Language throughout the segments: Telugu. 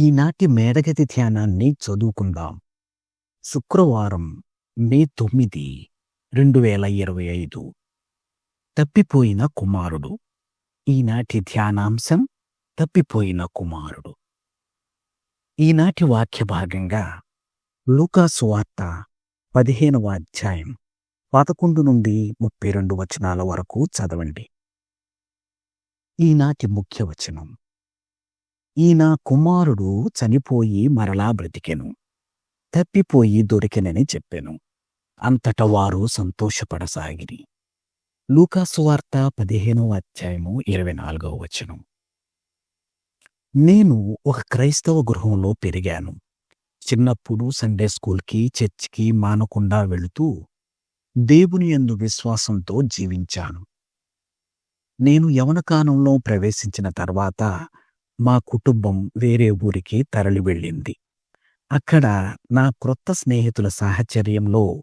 ఈనాటి మేడగతి ధ్యానాన్ని చదువుకుందాం. శుక్రవారం మే తొమ్మిది రెండు వేల ఇరవై ఐదు. తప్పిపోయిన కుమారుడు. ఈనాటి ధ్యానాంశం తప్పిపోయిన కుమారుడు. ఈనాటి వాక్య భాగంగా లూకాసు వార్త పదిహేనవ అధ్యాయం పదకొండు నుండి ముప్పై రెండు వచనాల వరకు చదవండి. ఈనాటి ముఖ్య వచనం ఈయన కుమారుడు చనిపోయి మరలా బ్రతికెను. తప్పిపోయి దొరికెనని చెప్పెను. అంతట వారు సంతోషపడసాగిరి. లూకాసువార్త పదిహేనవ అధ్యాయము ఇరవై నాలుగవ వచనం. నేను ఒక క్రైస్తవ గృహంలో పెరిగాను. చిన్నప్పుడు సండే స్కూల్కి చర్చికి మానకుండా వెళుతూ దేవుని యందు విశ్వాసంతో జీవించాను. నేను యవనకాలంలో ప్రవేశించిన తర్వాత మా కుటుంబం వేరే ఊరికి తరలి వెళ్ళింది. అక్కడ నా క్రొత్త స్నేహితుల సాహచర్యంలో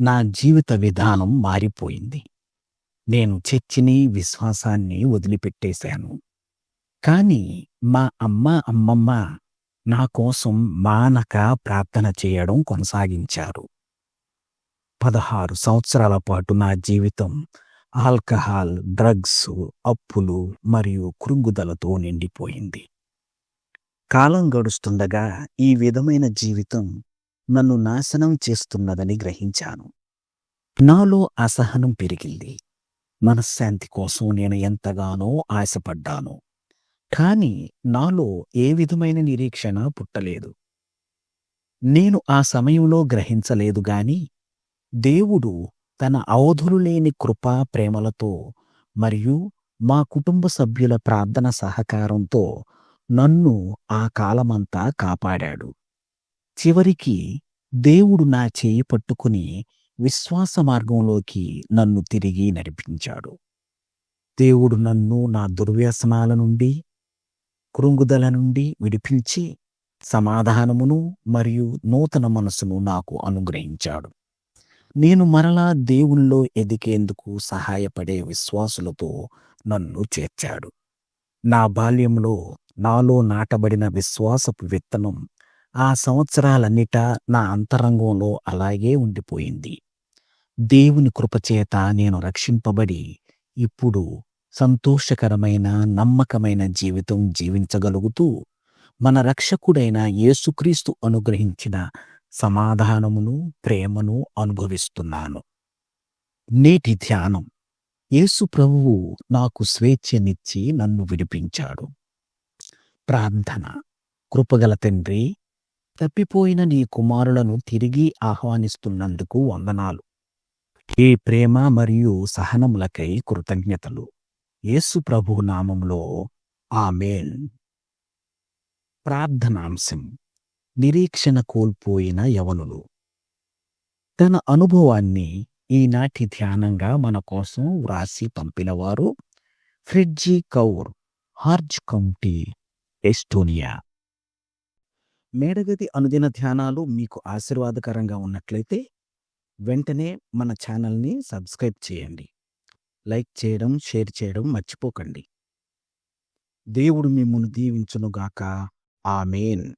నా జీవిత విధానం మారిపోయింది. నేను చర్చిని విశ్వాసాన్ని వదిలిపెట్టేశాను. కానీ మా అమ్మ అమ్మమ్మ నా కోసం మానక ప్రార్థన చేయడం కొనసాగించారు. పదహారు సంవత్సరాల పాటు నా జీవితం ఆల్కహాల్ డ్రగ్స్ అప్పులు మరియు కృంగుదలతో నిండిపోయింది. కాలం గడుస్తుండగా ఈ విధమైన జీవితం నన్ను నాశనం చేస్తున్నదని గ్రహించాను. నాలో అసహనం పెరిగింది. మనశ్శాంతి కోసం నేను ఎంతగానో ఆశపడ్డాను. కాని నాలో ఏ విధమైన నిరీక్షణ పుట్టలేదు. నేను ఆ సమయంలో గ్రహించలేదు గాని దేవుడు తన అవధులు లేని కృపా ప్రేమలతో మరియు మా కుటుంబ సభ్యుల ప్రార్థన సహకారంతో నన్ను ఆ కాలమంతా కాపాడాడు. చివరికి దేవుడు నా చేయి పట్టుకుని విశ్వాస మార్గంలోకి నన్ను తిరిగి నడిపించాడు. దేవుడు నన్ను నా దుర్వ్యసనాల నుండి కృంగుదల నుండి విడిపించి సమాధానమును మరియు నూతన మనసును నాకు అనుగ్రహించాడు. నేను మరలా దేవునిలో ఎదిగేందుకు సహాయపడే విశ్వాసులతో నన్ను చేర్చాడు. నా బాల్యంలో నాలో నాటబడిన విశ్వాసపు విత్తనం ఆ సంవత్సరాలన్నిటా నా అంతరంగంలో అలాగే ఉండిపోయింది. దేవుని కృపచేత నేను రక్షింపబడి ఇప్పుడు సంతోషకరమైన నమ్మకమైన జీవితం జీవించగలుగుతూ మన రక్షకుడైన యేసుక్రీస్తు అనుగ్రహించిన సమాధానమును ప్రేమను అనుభవిస్తున్నాను. నేటి ధ్యానం. యేసు ప్రభువు నాకు స్వేచ్ఛనిచ్చి నన్ను విడిపించాడు. ప్రార్థన. కృపగల తండ్రి తప్పిపోయిన నీ కుమారులను తిరిగి ఆహ్వానిస్తున్నందుకు వందనాలు. ఈ ప్రేమ మరియు సహనములకై కృతజ్ఞతలు. యేసు ప్రభు నామంలో ఆమెన్. ప్రార్థనాంశం. నిరీక్షణ కోల్పోయిన యవనులు. తన అనుభవాన్ని ఈనాటి ధ్యానంగా మన కోసం వ్రాసి పంపినవారు ఫ్రిడ్జీ కౌర్ హార్జ్ కౌంటీ ఎస్టోనియా. మేడగది అనుదిన ధ్యానాలు మీకు ఆశీర్వాదకరంగా ఉన్నట్లయితే వెంటనే మన ఛానల్ని సబ్స్క్రైబ్ చేయండి. లైక్ చేయడం షేర్ చేయడం మర్చిపోకండి. దేవుడు మిమ్మల్ని దీవించునుగాక. ఆమెన్.